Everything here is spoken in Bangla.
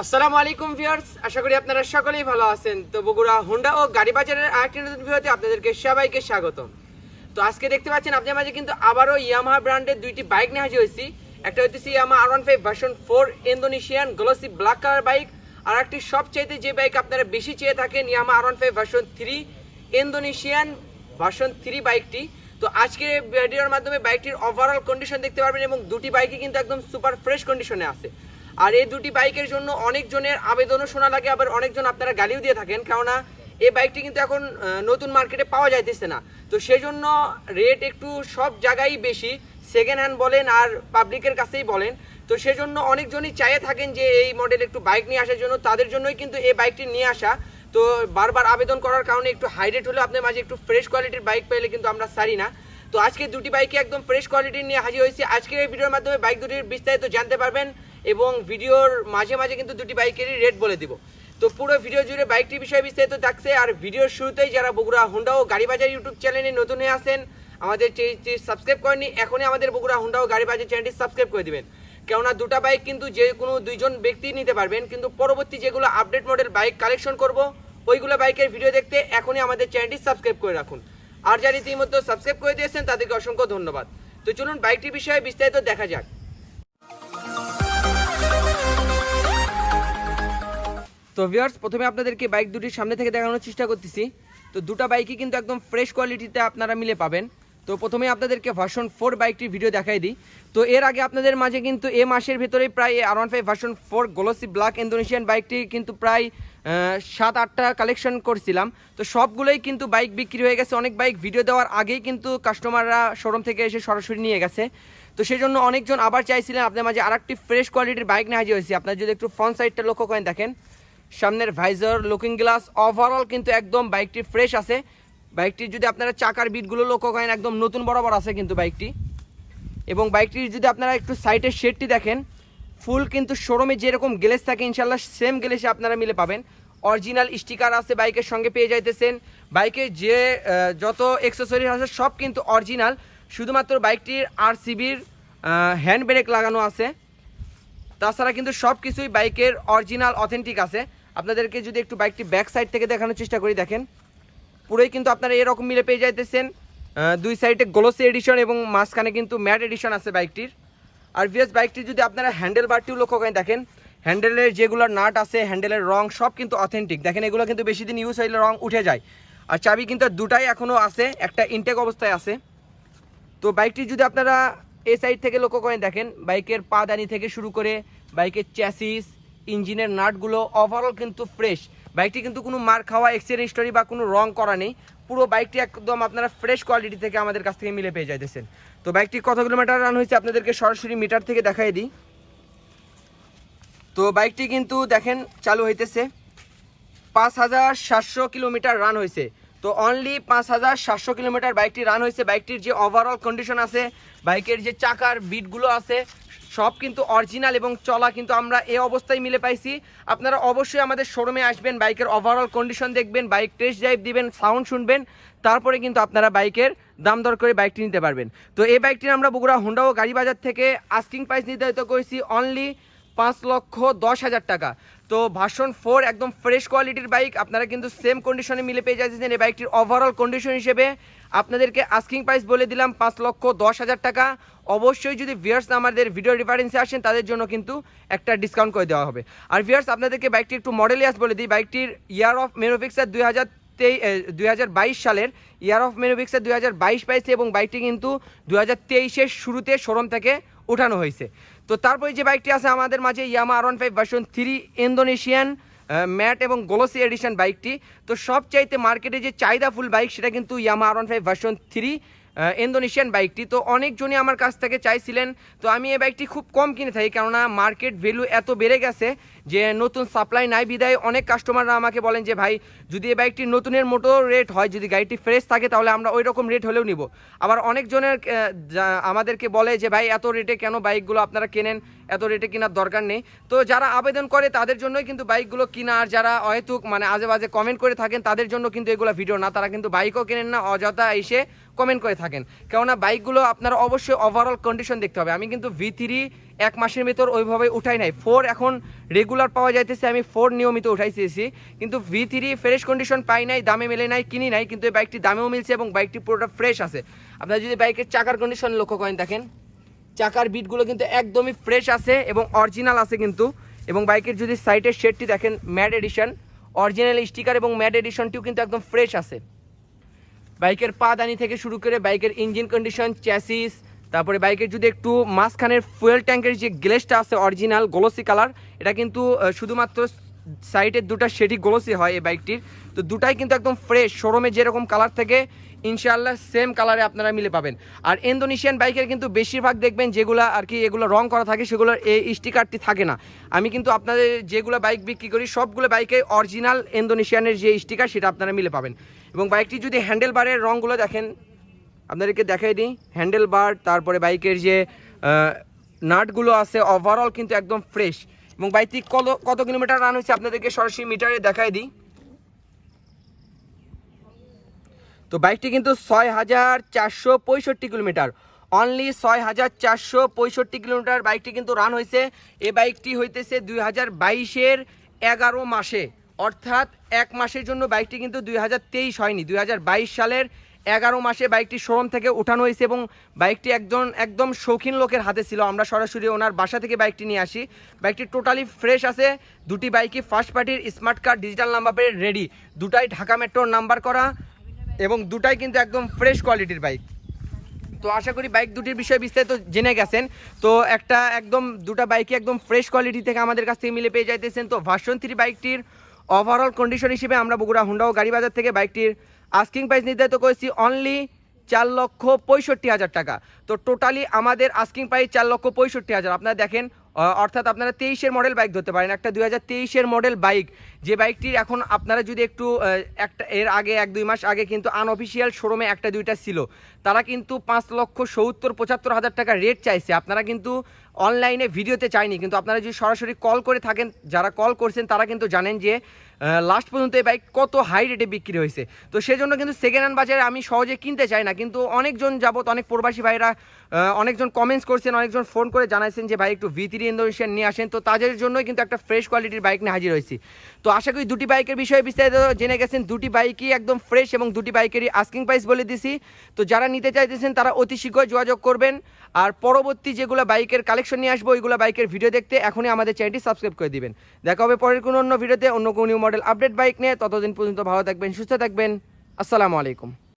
আসসালামু আলাইকুম ভিউয়ার্স, আশা করি আপনারা সকলেই ভালো আছেন। তো বগুড়া, হুন্ডা ও গাড়ি বাজারের আরেকটি নতুন ভিডিওতে আপনাদেরকে সবাইকে স্বাগতম। তো আজকে দেখতে পাচ্ছেন আপনার মাঝে কিন্তু আবারও ইয়ামাহা ব্র্যান্ডের দুইটি বাইক নিয়ে হাজির হয়েছি। একটা হচ্ছে Yamaha R one five version four Indonesian glossy black colour bike আর একটি সবচাইতে যে বাইক আপনারা বেশি চেয়ে থাকেন Yamaha R one five version three Indonesian version three বাইকটি তো আজকের ভিডিওর মাধ্যমে বাইকটির ওভারঅল কন্ডিশন দেখতে পারবেন এবং দুটি বাইকই কিন্তু একদম সুপার ফ্রেশ কন্ডিশনে আছে। আর এই দুটি বাইকের জন্য অনেকজনের আবেদনও শোনা লাগে, আবার অনেকজন আপনারা গালিও দিয়ে থাকেন, কেননা এই বাইকটি কিন্তু এখন নতুন মার্কেটে পাওয়া যাইতেছে না। তো সেই জন্য রেট একটু সব জায়গায় বেশি সেকেন্ড হ্যান্ড বলেন আর পাবলিকের কাছেই বলেন। তো সেজন্য অনেকজনই চাইয়ে থাকেন যে এই মডেল একটু বাইক নিয়ে আসার জন্য, তাদের জন্যই কিন্তু এই বাইকটি নিয়ে আসা। তো বারবার আবেদন করার কারণে একটু হাই রেট হলে আপনার মাঝে একটু ফ্রেশ কোয়ালিটির বাইক পেলে কিন্তু আমরা সারি না। তো আজকে দুটি বাইকে একদম ফ্রেশ কোয়ালিটির নিয়ে হাজির হয়েছি। আজকের এই ভিডিওর মাধ্যমে বাইক দুটির বিস্তারিত জানতে পারবেন। এবং ভিডিওর মাঝে মাঝে কিন্তু দুটি বাইকেরই রেট বলে দিব। তো পুরো ভিডিও জুড়ে বাইকটির বিষয়ে বিস্তারিত থাকছে। আর ভিডিওর শুরুতেই যারা বগুড়া হুন্ডা ও গাড়ি বাজার ইউটিউব চ্যানেলে নতুন হয়ে আসেন আমাদের চ্যানেলটি সাবস্ক্রাইব করেনি এখনই আমাদের বগুড়া হুন্ডা ও গাড়ি বাজার চ্যানেলটি সাবস্ক্রাইব করে দিবেন। কেননা দুটা বাইক কিন্তু যে কোনো দুইজন ব্যক্তি নিতে পারবেন, কিন্তু পরবর্তী যেগুলো আপডেট মডেল বাইক কালেকশন করব, ওইগুলো বাইকের ভিডিও দেখতে এখনই আমাদের চ্যানেলটি সাবস্ক্রাইব করে রাখুন। আর যারা ইতিমধ্যে সাবস্ক্রাইব করে দিয়েছেন, তাদেরকে অসংখ্য ধন্যবাদ। তো চলুন বাইকটির বিষয়ে বিস্তারিত দেখা যাক। তো ভিউয়ার্স প্রথমে আপনাদেরকে বাইক দুটির সামনে থেকে দেখানোর চেষ্টা করতেছি। তো দুটো বাইকই কিন্তু একদম ফ্রেশ কোয়ালিটিতে আপনারা মিলে পাবেন। তো প্রথমে আপনাদেরকে ভার্সন ফোর বাইকটির ভিডিও দেখাই দিই। তো এর আগে আপনাদের মাঝে কিন্তু এ মাসের ভেতরেই প্রায় R one five version four glossy black Indonesian বাইকটি কিন্তু প্রায় সাত, আটটা কালেকশন করছিলাম। তো সবগুলোই কিন্তু বাইক বিক্রি হয়ে গেছে। অনেক বাইক ভিডিও দেওয়ার আগেই কিন্তু কাস্টমাররা শোরুম থেকে এসে সরাসরি নিয়ে গেছে। তো সেই জন্য অনেকজন আবার চাইছিলেন আপনার মাঝে আর একটি ফ্রেশ কোয়ালিটির বাইক নিয়ে হাজির হয়েছে। আপনার যদি একটু ফ্রন্ট সাইডটা লক্ষ্য করেন দেখেন। সামনের ভাইজার লুকিং গ্লাস ওভারঅল কিন্তু একদম বাইকটি ফ্রেশ আছে। বাইকটির যদি আপনারা চাকার বিটগুলো লক্ষ্য করেন, একদম নতুন বরাবর আছে কিন্তু বাইকটি এবং বাইকটির যদি আপনারা একটু সাইডের শেডটি দেখেন ফুল কিন্তু শোরুমে যেরকম গ্লেস থাকে ইনশাল্লাহ সেম গ্লেসে আপনারা মিলে পাবেন। অরিজিনাল স্টিকার আছে বাইকের সঙ্গে পেয়ে যাইতেছেন। বাইকে যে যত এক্সেসরিজ আছে, সব কিন্তু অরিজিনাল শুধুমাত্র বাইকটির আর সিবির হ্যান্ড ব্রেক লাগানো আছে। তাছাড়া কিন্তু সব কিছুই বাইকের অরিজিনাল অথেন্টিক আছে। আপনাদেরকে যদি একটু বাইকটি ব্যাক সাইড থেকে দেখানোর চেষ্টা করি, দেখেন। পুরোই কিন্তু আপনারা এরকম মিলে পেয়ে যাইতেছেন। দুই সাইডে গ্লোসি এডিশন এবং মাঝখানে কিন্তু ম্যাট এডিশন আছে বাইকটির। আর ভিএস বাইকটির যদি আপনারা হ্যান্ডেল বারটিও লক্ষ্য করেন, দেখেন হ্যান্ডেলের যেগুলো নাট আছে হ্যান্ডেলের রং সব কিন্তু অথেন্টিক দেখেন, এগুলো কিন্তু বেশি দিন ইউজ হইলে রং উঠে যায়। আর চাবি কিন্তু দুটাই এখনও আছে, একটা ইনটেক অবস্থায় আছে। তো বাইকটি যদি আপনারা এই সাইড থেকে লক্ষ্য করেন, দেখেন, বাইকের পাদানি থেকে শুরু করে বাইকের চ্যাসিস ইঞ্জিনের নাটগুলো ওভারঅল কিন্তু ফ্রেশ বাইকটি কিন্তু কোনো মার খাওয়া এক্সিডেন্ট স্টোরি বা কোনো রং করা নেই। পুরো বাইকটি একদম আপনারা ফ্রেশ কোয়ালিটি থেকে আমাদের কাছ থেকে মিলে পেয়ে যাইতেছেন। তো বাইকটি কত কিলোমিটার রান হয়েছে আপনাদেরকে সরাসরি মিটার থেকে দেখাই দিই। তো বাইকটি কিন্তু দেখেন, চালু হইতেছে। পাঁচ হাজার সাতশো কিলোমিটার রান হয়েছে। তো অনলি পাঁচ হাজার সাতশো কিলোমিটার বাইকটি রান হয়েছে। বাইকটির যে ওভারঅল কন্ডিশন আছে, বাইকের যে চাকার বিটগুলো আছে সব কিন্তু অরিজিনাল এবং চলা কিন্তু আমরা এই অবস্থায় মিলে পাইছি। আপনারা অবশ্যই আমাদের শোরুমে আসবেন, বাইকের ওভারঅল কন্ডিশন দেখবেন, বাইক টেস্ট ড্রাইভ দিবেন সাউন্ড শুনবেন, তারপরে কিন্তু আপনারা বাইকের দাম দর করে বাইকটি নিতে পারবেন। তো এই বাইকটির আমরা বগুড়া হোন্ডা ও গাড়ি বাজার থেকে আস্কিং প্রাইস নির্ধারিত করেছি অনলি পাঁচ লক্ষ দশ হাজার টাকা। তো ভার্সন ফোর একদম ফ্রেশ কোয়ালিটির বাইক, আপনারা কিন্তু সেম কন্ডিশনে মিলে পেয়ে যাচ্ছেন এই বাইকটির ওভারঅল কন্ডিশন হিসেবে। আপনাদেরকে আস্কিং প্রাইস বলে দিলাম পাঁচ লক্ষ দশ হাজার টাকা। অবশ্যই যদি ভিয়ার্স আমাদের ভিডিও রেফারেন্সে আসেন, তাদের জন্য কিন্তু একটা ডিসকাউন্ট করে দেওয়া হবে। আর ভিয়ার্স আপনাদেরকে বাইকটি একটু মডেল ইয়াস বলে দিই। বাইকটির ইয়ার অফ মেনোফিক্সার দুই হাজার তেই দুই হাজার বাইশ সালের ইয়ার অফ মেনোফিক্সার দুই হাজার বাইশ পাইছে এবং বাইকটি কিন্তু দুই হাজার তেইশের শুরুতে শোরুম থেকে উঠানো হয়েছে। তো তারপরে যে বাইকটি আছে আমাদের মাঝে Yamaha R one five version three Indonesian matte এবং গ্লোসি এডিশন বাইকটি তো সবচাইতে মার্কেটে যে চাহিদাফুল বাইক সেটা কিন্তু Yamaha R one five version three Indonesian বাইকটি তো অনেকজনই আমার কাছ থেকে চাইছিলেন। তো আমি এই বাইকটি খুব কম কিনে থাকি, কেননা মার্কেট ভ্যালু এত বেড়ে গেছে যে নতুন সাপ্লাই নাই বিদায়, অনেক কাস্টমাররা আমাকে বলেন যে, ভাই, যদি এই বাইকটি নতুনের মতো রেট হয়, যদি গাড়িটি ফ্রেশ থাকে, তাহলে আমরা ওই রকম রেট হলেও নিব। আবার অনেকজনের আমাদেরকে বলে যে, ভাই, এত রেটে কেন বাইকগুলো আপনারা কেনেন? এত রেটে কেনার দরকার নেই। তো যারা আবেদন করে, তাদের জন্যই কিন্তু বাইকগুলো কিনা, আর যারা অহেতুক মানে আজে বাজে কমেন্ট করে থাকেন, তাদের জন্য কিন্তু এগুলো ভিডিও না। তারা কিন্তু বাইকও কেনেন না, অযথা এসে কমেন্ট করে থাকেন। কেননা বাইকগুলো আপনারা অবশ্যই ওভারঅল কন্ডিশন দেখতে হবে। আমি কিন্তু ভি থ্রি এক মাসের ভিতর ওইভাবে উঠাই নাই। ফোর এখন রেগুলার পাওয়া যাইতেছে, আমি ফোর নিয়মিত উঠাইতেছি। কিন্তু ভি থ্রি ফ্রেশ কন্ডিশন পাই নাই, দামে মেলে নাই, কিনি নাই, কিন্তু এই বাইকটি দামেও মিলছে এবং বাইকটি পুরোটা ফ্রেশ আছে। আপনারা যদি বাইকের চাকার কন্ডিশন লক্ষ্য করেন, দেখেন, চাকার বিটগুলো কিন্তু একদমই ফ্রেশ আছে এবং অরিজিনাল আছে কিন্তু। এবং বাইকের যদি সাইডের শেডটি দেখেন ম্যাড এডিশন অরিজিনাল স্টিকার এবং ম্যাড এডিশনটিও কিন্তু একদম ফ্রেশ আছে। বাইকের পা দানি থেকে শুরু করে বাইকের ইঞ্জিন কন্ডিশন চ্যাসিস তারপরে বাইকের যদি একটু মাঝখানের ফুয়েল ট্যাঙ্কের যে গ্লেসটা আছে, অরিজিনাল গ্লোসি কালার এটা কিন্তু শুধুমাত্র সাইডের দুটা সেটি গ্লোসি হয় এই বাইকটির। তো দুটাই কিন্তু একদম ফ্রেশ শোরুমে যেরকম কালার থেকে ইনশাআল্লাহ সেম কালারে আপনারা মিলে পাবেন। আর ইন্দোনেশিয়ান বাইকের কিন্তু বেশিরভাগ দেখবেন যেগুলো আর কি, এগুলো রং করা থাকে, সেগুলোর এই স্টিকারটি থাকে না। আমি কিন্তু আপনাদের যেগুলো বাইক বিক্রি করি, সবগুলো বাইকে অরিজিনাল ইন্দোনেশিয়ানের যে স্টিকার সেটা আপনারা মিলে পাবেন। এবং বাইকটি যদি হ্যান্ডেল বারের রঙগুলো দেখেন আপনাদেরকে দেখাই দিই হ্যান্ডেল বার তারপরে বাইকের যে নাটগুলো আছে ওভারঅল কিন্তু একদম ফ্রেশ এবং বাইকটি কত কত কিলোমিটার রান হয়েছে আপনাদেরকে সরাসরি মিটারে দেখাই দিই। তো বাইকটি কিন্তু ছয় হাজার চারশো পঁয়ষট্টি কিলোমিটার অনলি ছয় হাজার চারশো পঁয়ষট্টি কিলোমিটার বাইকটি কিন্তু রান হয়েছে। এই বাইকটি হইতেছে দুই হাজার বাইশের এগারো মাসে, অর্থাৎ এক মাসের জন্য বাইকটি কিন্তু দুই হাজার তেইশ হয়নি, দুই হাজার বাইশ সালের এগারো মাসে বাইকটি শোরুম থেকে উঠানো হয়েছে এবং বাইকটি একজন, একদম শৌখিন লোকের হাতে ছিল। আমরা সরাসরি ওনার বাসা থেকে বাইকটি নিয়ে আসি। বাইকটি টোটালি ফ্রেশ আছে। দুটি বাইকই ফার্স্ট পার্টির স্মার্ট কার্ড ডিজিটাল নাম্বার পেয়ে রেডি দুটাই ঢাকা মেট্রোর নাম্বার করা এবং দুটাই কিন্তু একদম ফ্রেশ কোয়ালিটির বাইক। তো আশা করি বাইক দুটির বিষয়ে বিস্তারিত জেনে গেছেন। তো একটা একদম, দুটা বাইকই একদম ফ্রেশ কোয়ালিটি থেকে আমাদের কাছ থেকে মিলে পেয়ে যাইতেছেন। তো ভার্সন থ্রি বাইকটির ওভারঅল কন্ডিশন হিসেবে আমরা বগুড়া, হুন্ডা ও গাড়ি বাজার থেকে বাইকটির আস্কিং প্রাইস নির্ধারিত করেছি অনলি চার লক্ষ পঁয়ষট্টি হাজার টাকা। তো টোটালি আমাদের আস্কিং প্রাইস চার লক্ষ পঁয়ষট্টি হাজার। আপনারা দেখেন অর্থাৎ আপনারা তেইশের মডেল বাইক ধরতে পারেন। একটা দুই হাজার তেইশের মডেল বাইক যে বাইকটির এখন আপনারা যদি একটু একটা, এর আগে এক, দুই মাস আগে কিন্তু আনঅফিসিয়াল শোরুমে একটা, দুইটা ছিল। তারা কিন্তু পাঁচ লক্ষ সত্তর, পঁচাত্তর হাজার টাকা রেট চাইছে। আপনারা কিন্তু অনলাইনে ভিডিওতে চাইনি। কিন্তু আপনারা যদি সরাসরি কল করে থাকেন, যারা কল করছেন, তারা কিন্তু জানেন যে লাস্ট পর্যন্ত এই বাইক কত হাই রেটে বিক্রি হয়েছে। তো সেজন্য কিন্তু সেকেন্ড হ্যান্ড বাজারে আমি সহজে কিনতে চাই না, কিন্তু অনেকজন যাবত অনেক প্রবাসী ভাইরা অনেকজন কমেন্টস করছেন, অনেকজন ফোন করে জানাইছেন যে, ভাই, একটু ভি থ্রি ইন্দোনেশিয়ান নিয়ে আসেন। তো তাদের জন্যই কিন্তু একটা ফ্রেশ কোয়ালিটির বাইক নিয়ে হাজির হয়েছি। তো আশা করি দুটি বাইকের বিষয়ে বিস্তারিত জেনে গেছেন। দুটি বাইকই একদম ফ্রেশ এবং দুটি বাইকেরই আস্কিং প্রাইস বলে দিছি। তো যারা নিতে চাইতেছেন, তারা অতি শীঘ্রই যোগাযোগ করবেন। আর পরবর্তী যেগুলো বাইকের কালেকশন নিয়ে আসব, ওইগুলো বাইকের ভিডিও দেখতে এখনই আমাদের চ্যানেলটি সাবস্ক্রাইব করে দিবেন। দেখা হবে পরের কোনো অন্য ভিডিওতে অন্য কোনো মডেল আপডেট বাইক নিয়ে ততদিন পর্যন্ত ভালো থাকবেন সুস্থ থাকবেন। আসসালামু আলাইকুম।